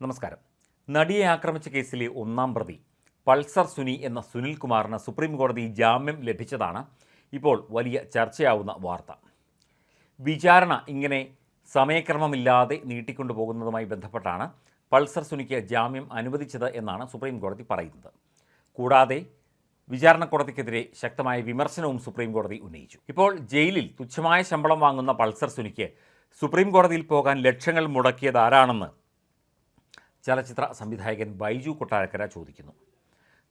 നമസ്കാരം. നടിയെ ആക്രമിച്ച കേസിലെ ഒന്നാം പ്രതി പൾസർ സുനി എന്ന സുനിൽ കുമാറിന് സുപ്രീം കോടതി ജാമ്യം ലഭിച്ചതാണ് ഇപ്പോൾ വലിയ ചർച്ചയാവുന്ന വാർത്ത. വിചാരണ ഇങ്ങനെ സമയക്രമമില്ലാതെ നീട്ടിക്കൊണ്ടുപോകുന്നതുമായി ബന്ധപ്പെട്ടാണ് പൾസർ സുനിക്ക് ജാമ്യം അനുവദിച്ചത് എന്നാണ് സുപ്രീം കോടതി പറയുന്നത്. കൂടാതെ വിചാരണ കോടതിക്കെതിരെ ശക്തമായ വിമർശനവും സുപ്രീം കോടതി ഉന്നയിച്ചു. ഇപ്പോൾ ജയിലിൽ തുച്ഛമായ ശമ്പളം വാങ്ങുന്ന പൾസർ സുനിക്ക് സുപ്രീം കോടതിയിൽ പോകാൻ ലക്ഷങ്ങൾ മുടക്കിയത് ആരാണെന്ന് ചലച്ചിത്ര സംവിധായകൻ ബൈജു കൊട്ടാരക്കര ചോദിക്കുന്നു.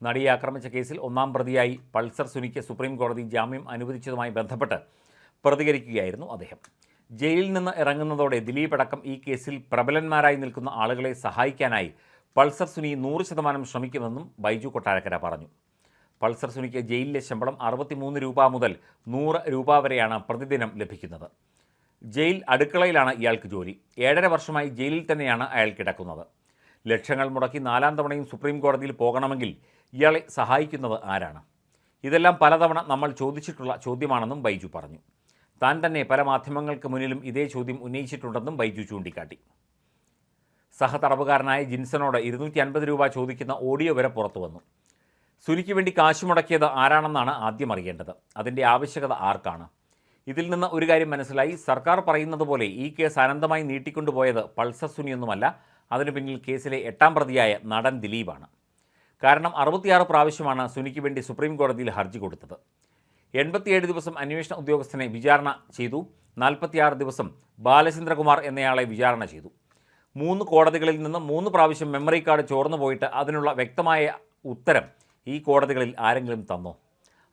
നടിയെ ആക്രമിച്ച കേസിൽ ഒന്നാം പ്രതിയായി പൾസർ സുനിക്ക് സുപ്രീം കോടതി ജാമ്യം അനുവദിച്ചതുമായി ബന്ധപ്പെട്ട് പ്രതികരിക്കുകയായിരുന്നു അദ്ദേഹം. ജയിലിൽ നിന്ന് ഇറങ്ങുന്നതോടെ ദിലീപ് അടക്കം ഈ കേസിൽ പ്രബലന്മാരായി നിൽക്കുന്ന ആളുകളെ സഹായിക്കാനായി പൾസർ സുനി നൂറ് ശതമാനം ശ്രമിക്കുമെന്നും ബൈജു കൊട്ടാരക്കര പറഞ്ഞു. പൾസർ സുനിക്ക് ജയിലിലെ ശമ്പളം അറുപത്തിമൂന്ന് രൂപ മുതൽ നൂറ് രൂപ വരെയാണ് പ്രതിദിനം ലഭിക്കുന്നത്. ജയിൽ അടുക്കളയിലാണ് ഇയാൾക്ക് ജോലി. ഏഴര വർഷമായി ജയിലിൽ തന്നെയാണ് അയാൾ കിടക്കുന്നത്. ലക്ഷങ്ങൾ മുടക്കി നാലാം തവണയും സുപ്രീം കോടതിയിൽ പോകണമെങ്കിൽ ഇയാളെ സഹായിക്കുന്നത് ആരാണ്? ഇതെല്ലാം പലതവണ നമ്മൾ ചോദിച്ചിട്ടുള്ള ചോദ്യമാണെന്നും ബൈജു പറഞ്ഞു. താൻ തന്നെ പല മാധ്യമങ്ങൾക്ക് മുന്നിലും ഇതേ ചോദ്യം ഉന്നയിച്ചിട്ടുണ്ടെന്നും ബൈജു ചൂണ്ടിക്കാട്ടി. സഹതടവുകാരനായ ജിൻസനോട് ഇരുന്നൂറ്റി അൻപത് രൂപ ചോദിക്കുന്ന ഓഡിയോ വരെ പുറത്തു വന്നു. സുനിക്ക് വേണ്ടി കാശ് മുടക്കിയത് ആരാണെന്നാണ് ആദ്യം അറിയേണ്ടത്? അതിന്റെ ആവശ്യകത ആർക്കാണ്? ഇതിൽ നിന്ന് ഒരു കാര്യം മനസ്സിലായി. സർക്കാർ പറയുന്നത് പോലെ ഈ കേസ് അനന്തമായി നീട്ടിക്കൊണ്ടുപോയത് പൾസർ സുനിയൊന്നുമല്ല അതിനു പിന്നിൽ കേസിലെ എട്ടാം പ്രതിയായ നടൻ ദിലീപാണ്. കാരണം അറുപത്തിയാറ് പ്രാവശ്യമാണ് സുനിക്ക് വേണ്ടി സുപ്രീം കോടതിയിൽ ഹർജി കൊടുത്തത്. എൺപത്തിയേഴ് ദിവസം അന്വേഷണ ഉദ്യോഗസ്ഥനെ വിചാരണ ചെയ്തു. നാൽപ്പത്തിയാറ് ദിവസം ബാലചന്ദ്രകുമാർ എന്നയാളെ വിചാരണ ചെയ്തു. മൂന്ന് കോടതികളിൽ നിന്ന് മൂന്ന് പ്രാവശ്യം മെമ്മറി കാർഡ് ചോർന്നു പോയിട്ട് അതിനുള്ള വ്യക്തമായ ഉത്തരം ഈ കോടതികളിൽ ആരെങ്കിലും തന്നോ?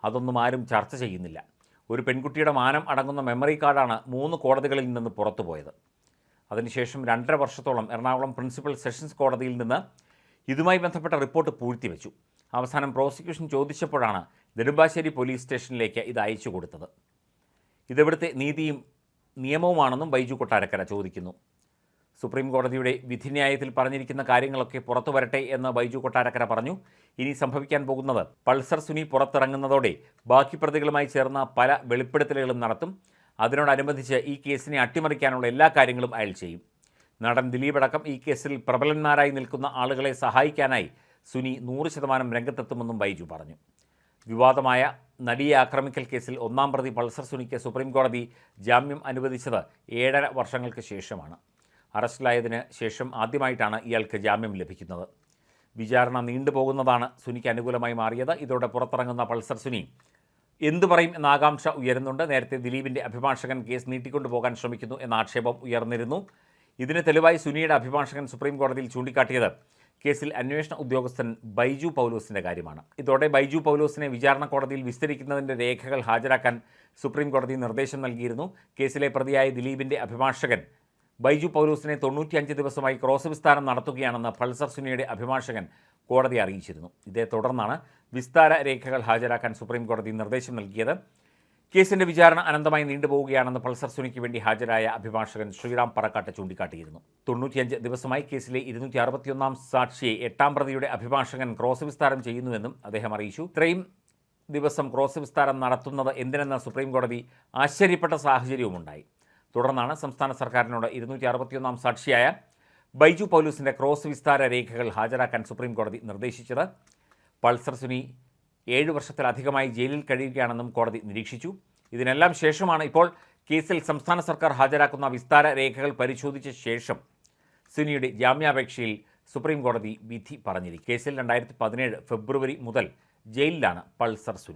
അതൊന്നും ആരും ചർച്ച ചെയ്യുന്നില്ല. ഒരു പെൺകുട്ടിയുടെ മാനം അടങ്ങുന്ന മെമ്മറി കാർഡാണ് മൂന്ന് കോടതികളിൽ നിന്ന് പുറത്തുപോയത്. അതിനുശേഷം രണ്ടര വർഷത്തോളം എറണാകുളം പ്രിൻസിപ്പൽ സെഷൻസ് കോടതിയിൽ നിന്ന് ഇതുമായി ബന്ധപ്പെട്ട റിപ്പോർട്ട് പൂഴ്ത്തിവെച്ചു. അവസാനം പ്രോസിക്യൂഷൻ ചോദിച്ചപ്പോഴാണ് നെടുമ്പാശ്ശേരി പോലീസ് സ്റ്റേഷനിലേക്ക് ഇത് അയച്ചു കൊടുത്തത്. ഇതെവിടുത്തെ നീതിയും നിയമവുമാണെന്നും ബൈജു കൊട്ടാരക്കര ചോദിക്കുന്നു. സുപ്രീം കോടതിയുടെ വിധിന്യായത്തിൽ പറഞ്ഞിരിക്കുന്ന കാര്യങ്ങളൊക്കെ പുറത്തു വരട്ടെ എന്ന് ബൈജു കൊട്ടാരക്കര പറഞ്ഞു. ഇനി സംഭവിക്കാൻ പോകുന്നത് പൾസർ സുനി പുറത്തിറങ്ങുന്നതോടെ ബാക്കി പ്രതികളുമായി ചേർന്ന പല വെളിപ്പെടുത്തലുകളും നടത്തും. അതിനോടനുബന്ധിച്ച് ഈ കേസിനെ അട്ടിമറിക്കാനുള്ള എല്ലാ കാര്യങ്ങളും അയാൾ ചെയ്യും. നടൻ ദിലീപ് അടക്കം ഈ കേസിൽ പ്രബലന്മാരായി നിൽക്കുന്ന ആളുകളെ സഹായിക്കാനായി സുനി നൂറ് ശതമാനം രംഗത്തെത്തുമെന്നും ബൈജു പറഞ്ഞു. വിവാദമായ നടിയെ ആക്രമിക്കൽ കേസിൽ ഒന്നാം പ്രതി പൾസർ സുനിക്ക് സുപ്രീംകോടതി ജാമ്യം അനുവദിച്ചത് ഏഴര വർഷങ്ങൾക്ക് ശേഷമാണ്. അറസ്റ്റിലായതിന് ശേഷം ആദ്യമായിട്ടാണ് ഇയാൾക്ക് ജാമ്യം ലഭിക്കുന്നത്. വിചാരണ നീണ്ടുപോകുന്നതാണ് സുനിക്ക് അനുകൂലമായി മാറിയത്. ഇതോടെ പുറത്തിറങ്ങുന്ന പൾസർ സുനി എന്തു പറയും എന്ന ആകാംക്ഷ ഉയരുന്നുണ്ട്. നേരത്തെ ദിലീപിന്റെ അഭിഭാഷകൻ കേസ് നീട്ടിക്കൊണ്ടുപോകാൻ ശ്രമിക്കുന്നു എന്ന ആക്ഷേപം ഉയർന്നിരുന്നു. ഇതിന് തെളിവായി സുനിയുടെ അഭിഭാഷകൻ സുപ്രീം കോടതിയിൽ ചൂണ്ടിക്കാട്ടിയത് കേസിൽ അന്വേഷണ ഉദ്യോഗസ്ഥൻ ബൈജു പൗലോസിന്റെ കാര്യമാണ്. ഇതോടെ ബൈജു പൗലോസിനെ വിചാരണ കോടതിയിൽ വിസ്തരിക്കുന്നതിന്റെ രേഖകൾ ഹാജരാക്കാൻ സുപ്രീം കോടതി നിർദ്ദേശം നൽകിയിരുന്നു. കേസിലെ പ്രതിയായ ദിലീപിന്റെ അഭിഭാഷകൻ ബൈജു പൗലൂസിനെ തൊണ്ണൂറ്റിയഞ്ച് ദിവസമായി ക്രോസ് വിസ്താരം നടത്തുകയാണെന്ന് പൾസർ സുനിയുടെ അഭിഭാഷകൻ കോടതി അറിയിച്ചിരുന്നു. ഇതേ തുടർന്നാണ് വിസ്താര രേഖകൾ ഹാജരാക്കാൻ സുപ്രീം കോടതി നിർദ്ദേശം നൽകിയത്. കേസിന്റെ വിചാരണ അനന്തമായി നീണ്ടുപോവുകയാണെന്ന് പൾസർ സുനിക്ക് വേണ്ടി ഹാജരായ അഭിഭാഷകൻ ശ്രീറാം പറക്കാട്ട് ചൂണ്ടിക്കാട്ടിയിരുന്നു. തൊണ്ണൂറ്റിയഞ്ച് ദിവസമായി കേസിലെ ഇരുന്നൂറ്റി അറുപത്തിയൊന്നാം സാക്ഷിയെ എട്ടാം പ്രതിയുടെ അഭിഭാഷകൻ ക്രോസ് വിസ്താരം ചെയ്യുന്നുവെന്നും അദ്ദേഹം അറിയിച്ചു. ഇത്രയും ദിവസം ക്രോസ് വിസ്താരം നടത്തുന്നത് എന്തിനെന്ന് സുപ്രീം കോടതി ആശ്ചര്യപ്പെട്ട സാഹചര്യവുമുണ്ടായി. തുടർന്നാണ് സംസ്ഥാന സർക്കാരിനോട് ഇരുന്നൂറ്റി അറുപത്തിയൊന്നാം സാക്ഷിയായ ബൈജു പൗലൂസിന്റെ ക്രോസ് വിസ്താര രേഖകൾ ഹാജരാക്കാൻ സുപ്രീം കോടതി നിർദ്ദേശിച്ചത്. പൾസർ സുനി ഏഴ് വർഷത്തിലധികമായി ജയിലിൽ കഴിയുകയാണെന്നും കോടതി നിരീക്ഷിച്ചു. ഇതിനെല്ലാം ശേഷമാണ് ഇപ്പോൾ കേസിൽ സംസ്ഥാന സർക്കാർ ഹാജരാക്കുന്ന വിസ്താര രേഖകൾ പരിശോധിച്ച ശേഷം സുനിയുടെ ജാമ്യാപേക്ഷയിൽ സുപ്രീം കോടതി വിധി പറഞ്ഞിരിക്കും. കേസിൽ രണ്ടായിരത്തി പതിനേഴ് ഫെബ്രുവരി മുതൽ ജയിലിലാണ് പൾസർ സുനി.